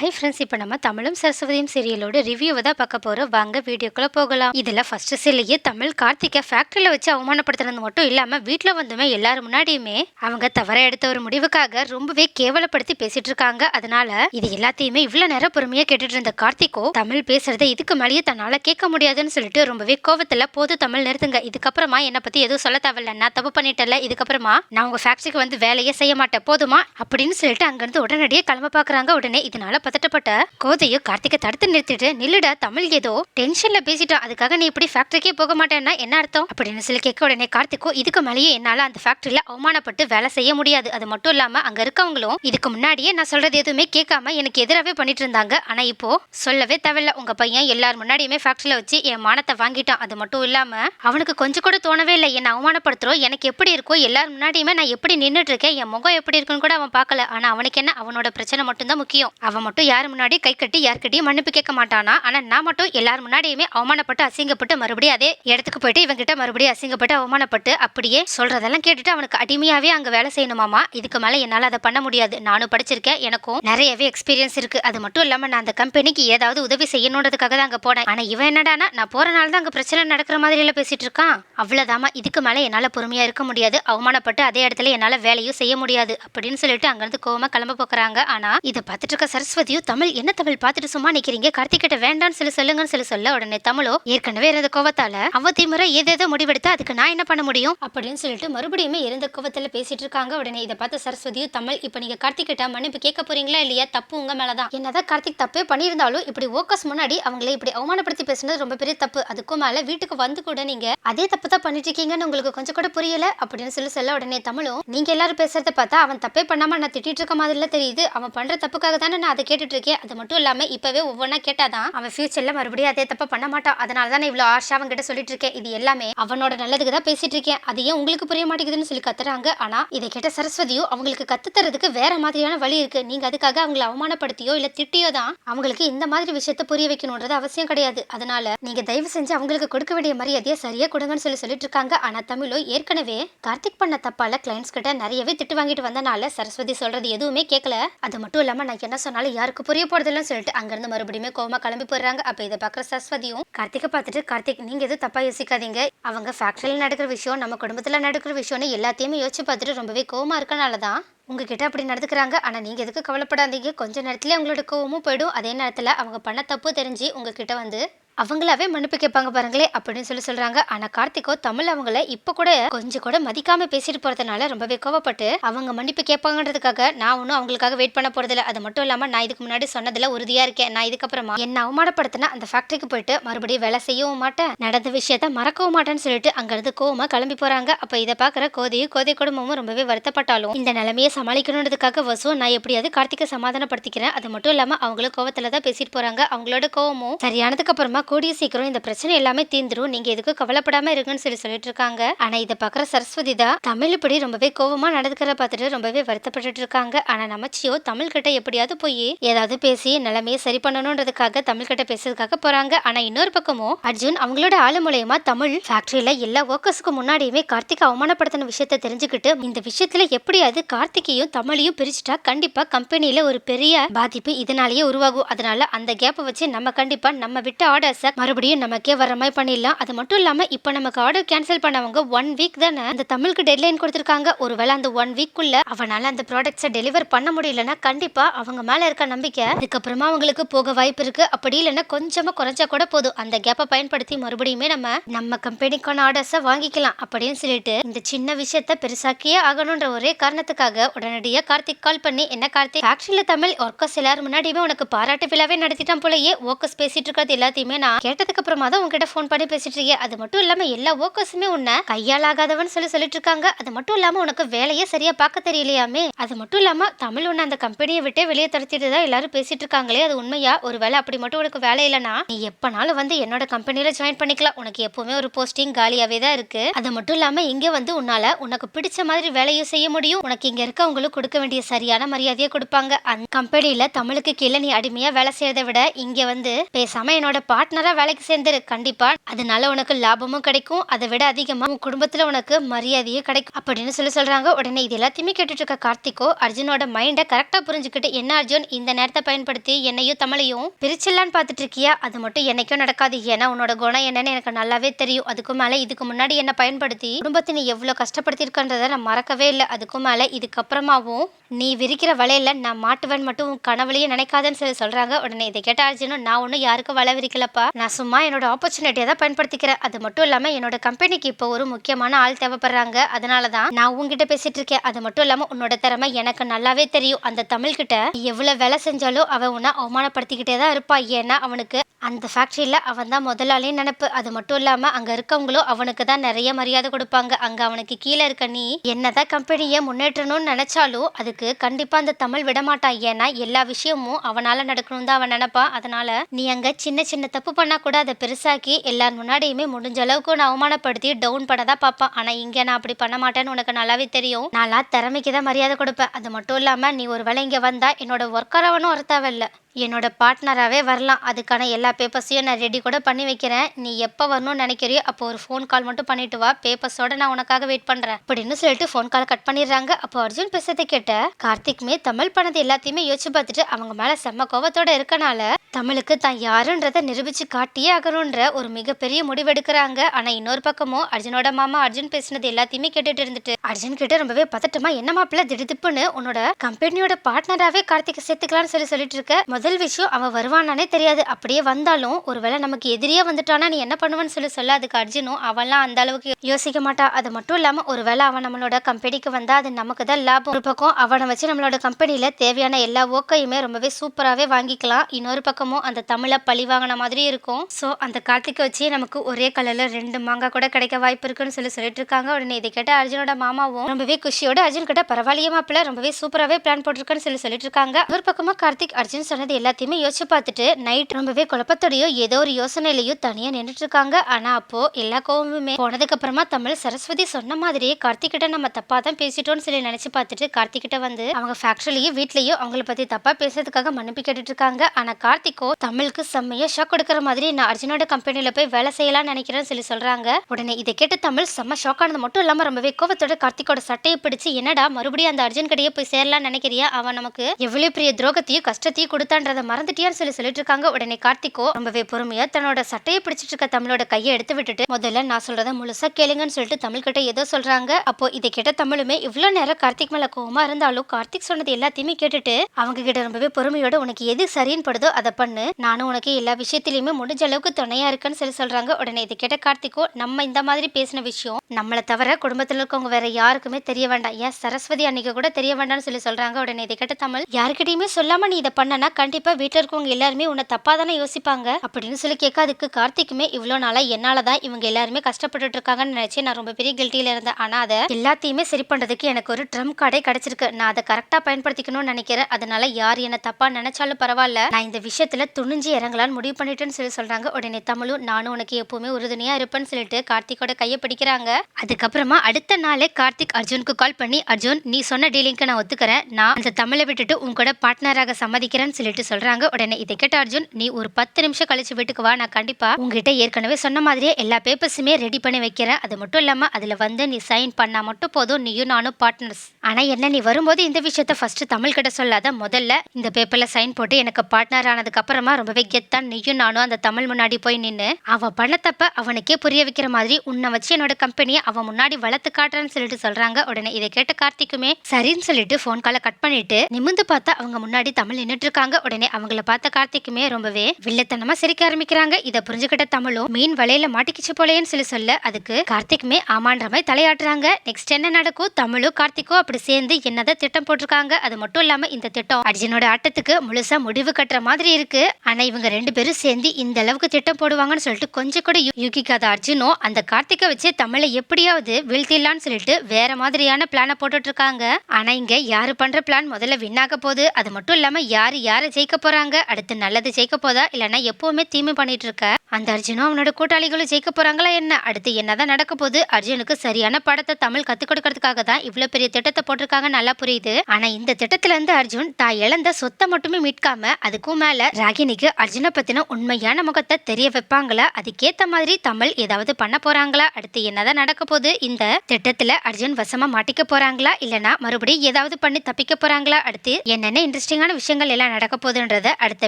Hi friends இப்போ நம்ம தமிழும் சரஸ்வதியும் சீரியலோட ரிவ்யூவை தான் பார்க்க போகிறோம் வாங்க வீடியோக்குள்ளே போகலாம். இதில் ஃபர்ஸ்ட் சிலையே தமிழ் கார்த்திகை ஃபேக்ட்ரியில் வச்சு அவமானப்படுத்துறது மட்டும் இல்லாமல் வீட்டில் வந்துமே எல்லாரும் முன்னாடியுமே அவங்க தவற எடுத்த ஒரு முடிவுக்காக ரொம்பவே கேவலப்படுத்தி பேசிட்டு இருக்காங்க. அதனால இது எல்லாத்தையுமே இவ்வளோ நேரம் பொறுமையாக கேட்டுட்டு இருந்த கார்த்திகோ தமிழ் பேசுறத இதுக்கு மேலேயே தன்னால் கேட்க முடியாதுன்னு சொல்லிட்டு ரொம்பவே கோவத்தில் போது தமிழ் நிறுத்துங்க. இதுக்கப்புறமா என்னை பற்றி எதுவும் சொல்ல தேவையில்ல. நான் தப்பு பண்ணிட்டல இதுக்கப்புறமா நான் உங்கள் ஃபேக்ட்ரிக்கு வந்து வேலையே செய்ய மாட்டேன். போதுமா? அப்படின்னு சொல்லிட்டு அங்கேருந்து உடனடியே கிளம்ப பார்க்குறாங்க. உடனே இதனால பதட்டப்பட்ட கோதையும் கார்த்திகை தடுத்து நிறுத்திட்டு நில்லுடா தமிழ் ஏதோ டென்ஷன்ல பேசிட்டா அதுக்காக நீ இப்படி ஃபேக்டரிக்கே போக மாட்டேன்னா என்ன அர்த்தம்? அப்படின்னு சொல்லி கேட்க உடனே கார்த்திகோ இதுக்கு மேலேயே என்னால அந்த ஃபேக்டரியில அவமானப்பட்டு வேலை செய்ய முடியாது. அது மட்டும் இல்லாம அங்க இருக்கவங்களும் இதுக்கு முன்னாடியே நான் சொல்றது எதுவுமே கேட்காம எனக்கு எதிராகவே பண்ணிட்டு இருந்தாங்க. ஆனா இப்போ சொல்லவே தேவையில்ல. உங்க பையன் எல்லார் முன்னாடியுமே ஃபேக்டரியில வச்சு என் மானத்தை வாங்கிட்டான். அது மட்டும் இல்லாம அவனுக்கு கொஞ்சம் கூட தோணவே இல்லை. என்ன அவமானப்படுத்துறோம் எனக்கு எப்படி இருக்கோ? எல்லார் முன்னாடியுமே நான் எப்படி நின்றுட்டு இருக்கேன்? என் முகம் எப்படி இருக்குன்னு கூட அவன் பார்க்கல. ஆனா அவனுக்கு என்ன? அவனோட பிரச்சனை மட்டும்தான் முக்கியம். அவன் மட்டும் யார் முன்னாடி கை கட்டி யார்கிட்டையும் மன்னிப்பு கேட்க மாட்டானா? ஆனால் நான் மட்டும் எல்லார் முன்னாடியுமே அவமானப்பட்டு அசிங்கப்பட்டு மறுபடியும் அதே இடத்துக்கு போயிட்டு இவங்கிட்ட மறுபடியும் அசிங்கப்பட்டு அவமானப்பட்டு அப்படியே சொல்றதெல்லாம் கேட்டுட்டு அவனுக்கு அடிமையாவே அங்க வேலை செய்யணுமாமா இதுக்கு மேலே என்னால் அதை பண்ண முடியாது. நானும் படிச்சிருக்கேன் எனக்கும் நிறையவே எக்ஸ்பீரியன்ஸ் இருக்கு. அது மட்டும் இல்லாமல் நான் அந்த கம்பெனிக்கு ஏதாவது உதவி செய்யணுன்றதுக்காக தான் அங்கே போனேன். ஆனால் இவன் என்னடானா நான் போறனால தான் அங்க பிரச்சனை நடக்கிற மாதிரி எல்லாம் பேசிட்டு இருக்கான். அவ்வளோதாமா இதுக்கு மேலே என்னால பொறுமையா இருக்க முடியாது. அவமானப்பட்டு அதே இடத்துல என்னால் வேலையும் செய்ய முடியாது அப்படின்னு சொல்லிட்டு அங்கிருந்து கோவமாக கிளம்ப போக்குறாங்க. ஆனா இதை பார்த்துட்டு இருக்க சரஸ்வதியும் தமிழ் என்ன தமிழ் பார்த்துட்டு சும்மா நிக்கிறீங்க? கார்த்திகிட்ட வேண்டாம்னு சொல்லி சொல்லுங்கன்னு சொல்லி சொல்ல உடனே தமிழோ ஏற்கனவே இருந்த கோவத்தால அவ திமுறை ஏதேதோ முடிவெடுத்து அதுக்கு நான் என்ன பண்ண முடியும்? அப்படின்னு சொல்லிட்டு மறுபடியுமே இருந்த கோவத்துல பேசிட்டு இருக்காங்க. உடனே இதை பார்த்து சரஸ்வதியும் தமிழ் இப்போ நீங்க கார்த்திகிட்ட மன்னிப்பு கேட்க போறீங்களா இல்லையா? தப்பு உங்க மேலதான். என்னதான் கார்த்திக் தப்பே பண்ணியிருந்தாலும் இப்படி ஓக்கஸ் முன்னாடி அவங்களே இப்படி அவமானப்படுத்தி பேசுனது ரொம்ப பெரிய தப்பு. அதுக்கும் மேல வீட்டுக்கு வந்து கூட நீங்க அதே தப்பு தான் பண்ணிட்டு இருக்கீங்கன்னு உங்களுக்கு கொஞ்சம் கூட புரியல? அப்படின்னு சொல்லி சொல்ல உடனே தமிழும் நீங்க எல்லாரும் பேசுறத பார்த்தா அவன் தப்பே பண்ணாம நான் திட்டிட்டு இருக்க மாதிரில தெரியுது. அவன் பண்ற தப்புக்காக தானே நான் அதை கேட்டு இருக்கேன் அது மட்டும் இல்லாம இப்பவே ஒவ்வொன்றா கேட்டாதான் அவன் ஃபியூச்சரில் மறுபடியும் அதே தப்ப பண்ண மாட்டான். அதனால தான் நான் இவ்வளவு ஆஷா அவங்ககிட்ட கிட்ட சொல்லிட்டு இருக்கேன் இது எல்லாமே அவனோட நல்லதுக்கு தான் பேசிட்டு இருக்கேன் அது ஏன் உங்களுக்கு புரிய மாட்டேங்குதுன்னு சொல்லி கத்துறாங்க. ஆனா இதை கேட்ட சரஸ்வதியோ அவங்களுக்கு கத்து தரதுக்கு வேற மாதிரியான வழி இருக்கு. நீங்க அதுக்காக அவங்கள அவமானப்படுத்தியோ இல்ல திட்டியோ தான் அவங்களுக்கு இந்த மாதிரி விஷயத்த புரிய வைக்கணுன்றது அவசியம் கிடையாது. அதனால நீங்க தயவு செஞ்சு அவங்களுக்கு கொடுக்க வேண்டிய மரியாதையை சரியா கொடுங்கன்னு சொல்லி சொல்லிட்டு இருக்காங்க ஆனா தமிழோ ஏற்கனவே கார்த்திக் பண்ண தப்பால கிளைண்ட்ஸ் கிட்ட நிறையவே திட்டு வாங்கிட்டு வந்தனால சரஸ்வதி சொல்றது எதுவுமே கேட்கல அது மட்டும் இல்லாம நான் என்ன சொன்னாலும் யாருக்கு புரிய போறதில்லன்னு சொல்லிட்டு அங்கிருந்து மறுபடியும் கோமா கிளம்பி போயிடுறாங்க. அப்ப இதை பாக்குற சரஸ்வதியும் கார்த்திகை பார்த்துட்டு கார்த்திக் நீங்க எதுவும் தப்பா யோசிக்காதீங்க. அவங்க ஃபேக்ட்ரியில் நடக்கிற விஷயம் நம்ம குடும்பத்துல நடக்கிற விஷயம்னு எல்லாத்தையுமே யோசிச்சு பார்த்துட்டு ரொம்பவே கோமா இருக்கனால தான் உங்ககிட்ட அப்படி நடந்துக்கிறாங்க. ஆனால் நீங்கள் எதுக்கு கவலைப்படாதீங்க. கொஞ்ச நேரத்துல அவங்களோட கோவமும் போயிடும். அதே நேரத்தில் அவங்க பண்ண தப்பு தெரிஞ்சு உங்ககிட்ட வந்து அவங்களாவே மன்னிப்பு கேட்பாங்க பாருங்களே அப்படின்னு சொல்லி சொல்றாங்க. ஆனா கார்த்திகோ தமிழ் அவங்கள இப்ப கூட கொஞ்சம் கூட மதிக்காம பேசிட்டு போறதுனால ரொம்பவே கோவப்பட்டு அவங்க மன்னிப்பு கேட்பாங்கன்றதுக்காக நான் ஒன்றும் அவங்களுக்காக வெயிட் பண்ண போறதில்ல. அது மட்டும் இல்லாம நான் இதுக்கு முன்னாடி சொன்னதுல உறுதியா இருக்கேன். நான் இதுக்கப்புறமா என்ன அவமானப்படுத்தினா அந்த ஃபேக்டரிக்கு போயிட்டு மறுபடியும் வேலை செய்யவும் மாட்டேன். நடந்த விஷயத்த மறக்கவும் மாட்டேன்னு சொல்லிட்டு அங்கிருந்து கோவமா கிளம்பி போறாங்க. அப்ப இதை பாக்குற கோதையும் கோதை குடும்பமும் ரொம்பவே வருத்தப்பட்டாலும் இந்த நிலைமையை சமாளிக்கணுன்றதுக்காக வசூ நான் எப்படியாவது கார்த்திகை சமாதானப்படுத்திக்கிறேன். அது மட்டும் இல்லாம அவங்களும் கோவத்துல தான் பேசிட்டு போறாங்க. அவங்களோட கோவமும் சரியானதுக்கு அப்புறமா கூடிய சீக்கிரம் இந்த பிரச்சனை எல்லாமே தீந்துரும் நீங்க எதுக்கும் கவலைப்படாம இருக்குன்னு சொல்லி சொல்லிட்டு இருக்காங்க. ஆனா இதை பாக்குற சரஸ்வதி தான் தமிழ் இப்படி ரொம்பவே கோபமா நடந்துக்கிற பார்த்துட்டு ரொம்பவே வருத்தப்பட்டுட்டு இருக்காங்க. ஆனா நமச்சியோ தமிழ் கிட்ட எப்படியாவது போய் ஏதாவது பேசி நிலைமையை சரி பண்ணணுன்றதுக்காக தமிழ் கிட்ட பேசுறதுக்காக போறாங்க. ஆனா இன்னொரு பக்கமும் அர்ஜுன் அவங்களோட ஆளு மூலயமா தமிழ் ஃபேக்டரியில எல்லா ஒர்க்கர்ஸுக்கு முன்னாடியுமே கார்த்திக் அவமானப்படுத்தின விஷயத்த தெரிஞ்சுக்கிட்டு இந்த விஷயத்துல எப்படியாவது கார்த்திகையும் தமிழையும் பிரிச்சுட்டா கண்டிப்பா கம்பெனியில ஒரு பெரிய பாதிப்பு இதனாலேயே உருவாகும். அதனால அந்த கேப்பை வச்சு நம்ம கண்டிப்பா நம்ம விட்ட ஆர்டர்ஸை மறுபடியும் நமக்கே வர மாதிரி பண்ணிடலாம். அது மட்டும் இல்லாமல் இப்போ நமக்கு ஆர்டர் கேன்சல் பண்ணவங்க ஒன் வீக் தானே? அந்த தமிழுக்கு டெட்லைன் கொடுத்துருக்காங்க. ஒருவேளை அந்த ஒன் வீக்குள்ள அவனால அந்த ப்ராடக்ட்ஸை டெலிவர் பண்ண முடியலன்னா கண்டிப்பா அவங்க மேல இருக்க நம்பிக்கை அதுக்கப்புறமா அவங்களுக்கு போக வாய்ப்பு இருக்கு. அப்படி இல்லைன்னா கொஞ்சமா குறைஞ்சா கூட போதும். அந்த கேப்பை பயன்படுத்தி மறுபடியுமே நம்ம நம்ம கம்பெனிக்கான ஆர்டர்ஸை வாங்கிக்கலாம் அப்படின்னு சொல்லிட்டு இந்த சின்ன விஷயத்த பெருசாக்கியே ஆகணுன்ற ஒரே காரணத்துக்காக உடனடியாக கார்த்திக் கால் பண்ணி என்ன கார்த்திக் ஃபேக்ட்ரியில் தமிழ் ஒர்க்கர்ஸ் எல்லாரும் முன்னாடியுமே உனக்கு பாராட்டு விழாவே நடத்திட்டான் போலயே ஒர்க்கர்ஸ் பேசிட்டு இருக்கிறது எல்லாத்தையுமே நான் கேட்டதுக்கு அப்புறமா தான் உங்ககிட்ட ஃபோன் பண்ணி பேசிட்டு இருக்கேன். அது மட்டும் இல்லாம எல்லா ஒர்க்கர்ஸுமே உன்னை கையால் ஆகாதவன் சொல்லி சொல்லிட்டு இருக்காங்க. அது மட்டும் இல்லாம உனக்கு வேலையே சரியா பார்க்க தெரியலையாமே. அது மட்டும் இல்லாம தமிழ் உன்னை அந்த கம்பெனியை விட்டே வெளியே துரத்திட்டு தான் எல்லாரும் பேசிட்டு இருக்காங்களே. அது உண்மையா? ஒரு வேலை அப்படி மட்டும் உனக்கு வேலை இல்லைனா நீ எப்பனாலும் வந்து என்னோட கம்பெனியில ஜாயின் பண்ணிக்கலாம். உனக்கு எப்பவுமே ஒரு போஸ்டிங் காலியாவே தான் இருக்கு. அது மட்டும் இல்லாம இங்க வந்து உன்னால உனக்கு பிடிச்ச மாதிரி வேலையும் செய்ய முடியும். உனக்கு இங்க இருக்கவங்களுக்கு கொடுக்க வேண்டிய சரியான மரியாதையை கொடுப்பாங்க. அந்த கம்பெனியில தமிழுக்கு கீழே நீ அடிமையா வேலை செய்யறதை விட இங்க வந்து பேசாம என்னோட பார்ட் பார்ட்னரா வேலைக்கு சேர்ந்துரு. கண்டிப்பா. அதனால உனக்கு லாபமும் கிடைக்கும். அதை விட அதிகமா உன் குடும்பத்துல உனக்கு மரியாதையும் கிடைக்கும். அப்படின்னு சொல்லி சொல்றாங்க. உடனே இது எல்லாத்தையுமே கேட்டுட்டு இருக்க கார்த்திகோ அர்ஜுனோட மைண்டை கரெக்டா புரிஞ்சுக்கிட்டு என்ன அர்ஜுன் இந்த நேரத்தை பயன்படுத்தி என்னையும் தமிழையும் பிரிச்சிடலான்னு பார்த்துட்டு இருக்கியா அது மட்டும் என்னைக்கும் நடக்காது. ஏன்னா உன்னோட குணம் என்னன்னு எனக்கு நல்லாவே தெரியும். அதுக்கும் மேல இதுக்கு முன்னாடி என்ன பயன்படுத்தி குடும்பத்தை நீ எவ்வளவு கஷ்டப்படுத்திருக்கன்றதை நான் மறக்கவே இல்லை. அதுக்கும் மேல இதுக்கப்புறமாவும் நீ விரிக்கிற வலையில நான் மாட்டுவேன் மட்டும் உன் கனவுலையே நினைக்காதேன்னு சொல்லி சொல்றாங்க. உடனே இதை கேட்ட அர்ஜுனும் நான் ஒன்றும் யாருக்கும் வலை விரிக்கலப்பா. நான் சும்மா என்னோட ஆப்பர்ச்சுனிட்டியை தான் பயன்படுத்திக்கிறேன். அது மட்டும் இல்லாம என்னோட கம்பெனிக்கு இப்போ ஒரு முக்கியமான ஆள் தேவைப்படுறாங்க. அதனால தான் நான் உங்ககிட்ட பேசிட்டு இருக்கேன். அது மட்டும் இல்லாம உன்னோட திறமை எனக்கு நல்லாவே தெரியும். அந்த தமிழ் கிட்ட எவ்வளவு வேலை செஞ்சாலும் அவன் உன்னை அவமானப்படுத்திக்கிட்டே தான் இருப்பா. ஏன்னா அவனுக்கு அந்த ஃபேக்ட்ரியில் அவன் தான் முதலாளின்னு நினைப்பு. அது மட்டும் இல்லாமல் அங்கே இருக்கவங்களும் அவனுக்கு தான் நிறைய மரியாதை கொடுப்பாங்க. அங்கே அவனுக்கு கீழே இருக்க நீ என்னதான் கம்பெனியை முன்னேற்றணும்னு நினச்சாலும் அதுக்கு கண்டிப்பாக அந்த தமிழ் விடமாட்டான். ஏன்னா எல்லா விஷயமும் அவனால் நடக்கணும் தான் அவன் நினைப்பான். அதனால நீ அங்கே சின்ன சின்ன தப்பு பண்ணால் கூட அதை பெருசாக்கி எல்லார் முன்னாடியுமே முடிஞ்ச அளவுக்கு நான் அவமானப்படுத்தி டவுன் பண்ண தான் பார்ப்பேன். ஆனால் இங்கே நான் அப்படி பண்ண மாட்டேன்னு உனக்கு நல்லாவே தெரியும். நான்லாம் திறமைக்கு தான் மரியாதை கொடுப்பேன். அது மட்டும் இல்லாமல் நீ ஒரு வேளை இங்கே வந்தால் என்னோட ஒர்க்கரவனும் ஒரு இல்லை என்னோட பார்ட்னராகவே வரலாம். அதுக்கான எல்லா பேப்பர்ஸையும் நான் ரெடி கூட பண்ணி வைக்கிறேன். நீ எப்போ வரணும்னு நினைக்கிறியோ அப்போ ஒரு ஃபோன் கால் மட்டும் பண்ணிட்டு வா. பேப்பர்ஸோட நான் உனக்காக வெயிட் பண்ணுறேன் அப்படின்னு சொல்லிட்டு ஃபோன் கால் கட் பண்ணிடுறாங்க. அப்போ அர்ஜுன் பேசுறதை கேட்ட கார்த்திக்மே தமிழ் பணத்தை எல்லாத்தையுமே யோசிச்சு பார்த்துட்டு அவங்க மேலே செம்ம கோபத்தோட இருக்கனால தமிழுக்கு தான் யாருன்றதை நிரூபிச்சு காட்டியே ஆகணுன்ற ஒரு மிகப்பெரிய முடிவெடுக்கிறாங்க. ஆனால் இன்னொரு பக்கமும் அர்ஜுனோட மாமா அர்ஜுன் பேசினது எல்லாத்தையுமே கேட்டுட்டு இருந்துட்டு அர்ஜுன் கிட்ட ரொம்பவே பதட்டமா என்ன மாப்பிள்ள திடுதிப்புன்னு உன்னோட கம்பெனியோட பார்ட்னராகவே கார்த்திகை சேர்த்துக்கலாம்னு சொல்லி சொல்லிட்டு இருக்க. முதல் விஷயம் அவன் வருவானானே தெரியாது. அப்படியே வந்தாலும் ஒருவேளை நமக்கு எதிரியே வந்துட்டானா நீ என்ன பண்ணுவேன்னு சொல்லி சொல்ல அதுக்கு அர்ஜுனும் அவன்லாம் அந்த அளவுக்கு யோசிக்க மாட்டா. அது மட்டும் இல்லாமல் ஒருவேளை அவன் நம்மளோட கம்பெனிக்கு வந்தால் அது நமக்கு தான் லாபம். ஒரு பக்கம் அவனை வச்சு நம்மளோட கம்பெனியில் தேவையான எல்லா ஓக்கையுமே ரொம்பவே சூப்பராகவே வாங்கிக்கலாம். இன்னொரு பக்கமும் அந்த தமிழை பழி வாங்கின மாதிரி இருக்கும். ஸோ அந்த கார்த்திகை வச்சு நமக்கு ஒரே கலரில் ரெண்டு மாங்காய் கூட கிடைக்க வாய்ப்பு இருக்குன்னு சொல்லி சொல்லிட்டு இருக்காங்க. உடனே இதை கேட்ட அர்ஜுனோட மாமாவும் ரொம்பவே குஷியோட அர்ஜுன் கிட்ட பரவாயில்லையே மாப்பிள்ள ரொம்பவே சூப்பராகவே பிளான் போட்டிருக்கேன்னு சொல்லி சொல்லிட்டு இருக்காங்க. ஒரு பக்கமாக கார்த்திக் அர்ஜுன் சொன்னது எல்லாத்தையுமே யோசிச்சு பார்த்துட்டு நைட் ரொம்பவே குழப்பத்தோடையோ ஏதோ ஒரு யோசனையிலையோ தனியா நின்றுட்டு இருக்காங்க ஆனா அப்போ எல்லா கோவமுமே போனதுக்கு அப்புறமா தமிழ் சரஸ்வதி சொன்ன மாதிரியே கார்த்திகிட்ட நம்ம தப்பா தான் பேசிட்டோம்னு சொல்லி நினைச்சு பார்த்துட்டு கார்த்திகிட்ட வந்து அவங்க ஃபேக்டரிலயும் வீட்லயோ அவங்கள பத்தி தப்பா பேசுறதுக்காக மன்னிப்பு கேட்டுட்டு இருக்காங்க ஆனா கார்த்திக்கோ தமிழுக்கு செம்மையா ஷாக் கொடுக்குற மாதிரி நான் அர்ஜுனோட கம்பெனில போய் வேலை செய்யலாம்னு நினைக்கிறேன்னு சொல்லி சொல்றாங்க. உடனே இதை கேட்டு தமிழ் செம்ம ஷாக் ஆனது மட்டும் இல்லாம ரொம்பவே கோவத்தோட கார்த்திக்கோட சட்டையை பிடிச்சு என்னடா மறுபடியும் அந்த அர்ஜுன் கடையே போய் சேரலாம்னு நினைக்கிறியா? அவன் நமக்கு எவ்வளவு பெரிய துரோகத்தையும் கஷ்டத்தையும் கொடுத்தா கொடுத்தான்றதை மறந்துட்டியான்னு சொல்லி சொல்லிட்டு இருக்காங்க உடனே கார்த்திகோ ரொம்பவே பொறுமையா தன்னோட சட்டையை பிடிச்சிட்டு இருக்க தமிழோட கையை எடுத்து விட்டுட்டு முதல்ல நான் சொல்றத முழுசா கேளுங்கன்னு சொல்லிட்டு தமிழ் கிட்ட ஏதோ சொல்றாங்க. அப்போ இதை கேட்ட தமிழுமே இவ்வளவு நேரம் கார்த்திக் மேல கோவமா இருந்தாலும் கார்த்திக் சொன்னது எல்லாத்தையுமே கேட்டுட்டு அவங்க கிட்ட ரொம்பவே பொறுமையோட உனக்கு எது சரின்னு படுதோ அதை பண்ணு. நானும் உனக்கு எல்லா விஷயத்திலயுமே முடிஞ்ச அளவுக்கு துணையா இருக்குன்னு சொல்லி சொல்றாங்க. உடனே இதை கேட்ட கார்த்திகோ நம்ம இந்த மாதிரி பேசின விஷயம் நம்மளை தவிர குடும்பத்துல இருக்கவங்க வேற யாருக்குமே தெரிய வேண்டாம். ஏன் சரஸ்வதி அன்னைக்கு கூட தெரிய வேண்டாம்னு சொல்லி சொல்றாங்க. உடனே இதை கேட்ட தமிழ் யாருக்கிட்டையுமே சொல்லாம நீ இதை பண்ணனா கண்டிப்பா வீட்டில் இருக்கவங்க எல்லாருமே உன்னை தப்பா தானே யோசிப்பாங்க? அப்படின்னு சொல்லி கேட்க அதுக்கு கார்த்திக்குமே இவ்வளோ நாளா என்னால தான் இவங்க எல்லாருமே கஷ்டப்பட்டுட்டு இருக்காங்கன்னு நினைச்சு நான் ரொம்ப பெரிய கில்ட்டியில இருந்தேன். ஆனா அதை எல்லாத்தையுமே சரி பண்றதுக்கு எனக்கு ஒரு ட்ரம் கார்டே கிடைச்சிருக்கு. நான் அதை கரெக்டா பயன்படுத்திக்கணும்னு நினைக்கிறேன். அதனால யார் என்ன தப்பா நினைச்சாலும் பரவாயில்ல. நான் இந்த விஷயத்துல துணிஞ்சு இறங்கலான்னு முடிவு பண்ணிட்டேன்னு சொல்லி சொல்றாங்க. உடனே தமிழும் நானும் உனக்கு எப்பவுமே உறுதுணையா இருப்பேன்னு சொல்லிட்டு கார்த்திகோட கையை பிடிக்கிறாங்க. அதுக்கப்புறமா அடுத்த நாளே கார்த்திக் அர்ஜுனுக்கு கால் பண்ணி அர்ஜுன் நீ சொன்ன டீலிங்க்கு நான் ஒத்துக்கிறேன். நான் அந்த தமிழை விட்டுட்டு உன் கூட பார்ட்னராக சம்மதிக்கிறேன்னு சொல்லிட்டு சொல்றாங்க. உடனே இதை கேட்ட அர்ஜுன் நீ ஒரு பத்து நிமிஷம் கழிச்சு வீட்டுக்கு வா நான் கண்டிப்பா உங்ககிட்ட ஏற்கனவே சொன்ன மாதிரியே எல்லா பேப்பர்ஸுமே ரெடி பண்ணி வைக்கிறேன். அது மட்டும் இல்லாம அதுல வந்து நீ சைன் பண்ணா மட்டும் போதும் நீயும் நானும் பார்ட்னர்ஸ் ஆனா என்ன நீ வரும்போது இந்த விஷயத்த ஃபர்ஸ்ட் தமிழ் கிட்ட சொல்லாத. முதல்ல இந்த பேப்பர்ல சைன் போட்டு எனக்கு பார்ட்னர் ஆனதுக்கு அப்புறமா ரொம்பவே கெத்தான் நீயும் நானும் அந்த தமிழ் முன்னாடி போய் நின்னு அவன் பண்ணத்தப்ப அவனுக்கே புரிய வைக்கிற மாதிரி உன்னை வச்சு என்னோட கம்பெனியை அவன் முன்னாடி வளர்த்து காட்டுறேன்னு சொல்லிட்டு சொல்றாங்க. உடனே இதை கேட்ட கார்த்திக்குமே சரின்னு சொல்லிட்டு ஃபோன் காலை கட் பண்ணிட்டு நிமிந்து பார்த்தா அவங்க முன்னாடி தமிழ் நின்னுட்டு இருக்காங்க. உடனே அவங்கள பார்த்த கார்த்திக்குமே ரொம்பவே வில்லத்தனமா சிரிக்க ஆரம்பிக்கிறாங்க. இதை புரிஞ்சுக்கிட்ட தமிழும் மீன் வலையில மாட்டிக்கிச்சு போலேன்னு சொல்லி சொல்ல அதுக்கு கார்த்திக்குமே ஆமான்ற மாதிரி தலையாட்டுறாங்க. நெக்ஸ்ட் என்ன நடக்கும்? தமிழும் கார்த்திக்கும் அப்படி சேர்ந்து என்னதான் திட்டம் போட்டிருக்காங்க? அது மட்டும் இல்லாம இந்த திட்டம் அர்ஜுனோட ஆட்டத்துக்கு முழுசா முடிவு கட்டுற மாதிரி இருக்கு. ஆனா இவங்க ரெண்டு பேரும் சேர்ந்து இந்த அளவுக்கு திட்டம் போடுவாங்கன்னு சொல்லிட்டு கொஞ்சம் கூட யூ- யூகிக்காத அர்ஜுனும் அந்த கார்த்திகை வச்சு தமிழை எப்படியாவது வீழ்த்திடலான்னு சொல்லிட்டு வேற மாதிரியான பிளானை போட்டுட்டு இருக்காங்க. ஆனா இங்க யாரு பண்ற பிளான் முதல்ல வின்னாக போகுது. அது மட்டும் இல்லாம யாரு யாரை ஜெயிக்க போறாங்க. அடுத்து நல்லது ஜெயிக்க போதா? இல்லைன்னா எப்பவுமே தீமை பண்ணிட்டு இருக்க அந்த அர்ஜுனும் அவனோட கூட்டாளிகளும் ஜெயிக்க போறாங்களா என்ன? அடுத்து என்னதான் நடக்க போகுது? அர்ஜுனுக்கு சரியான படத்தை தமிழ் கத்துக் கொடுக்கறதுக்காக தான் இவ்வளவு பெரிய திட்டத்தை போட்டிருக்காங்க. நல்லா புரியுது. ஆனா இந்த திட்டத்துல இருந்து அர்ஜுன் தான் இழந்த சொத்தை மட்டுமே மீட்காம அதுக்கும் மேல ராகினிக்கு அர்ஜுனை பத்தின உண்மையான முகத்தை தெரிய வைப்பாங்களா? அதுக்கேத்த மாதிரி தமிழ் ஏதாவது பண்ண போறாங்களா? அடுத்து என்னதான் நடக்க போகுது? இந்த திட்டத்துல அர்ஜுன் வசமா மாட்டிக்க போறாங்களா? இல்லனா மறுபடியும் ஏதாவது பண்ணி தப்பிக்க போறாங்களா? அடுத்து என்னென்ன இன்ட்ரெஸ்டிங்கான விஷயங்கள் எல்லாம் நடக்க போகுதுன்றதை அடுத்த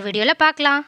வீடியோவில் பார்க்கலாம்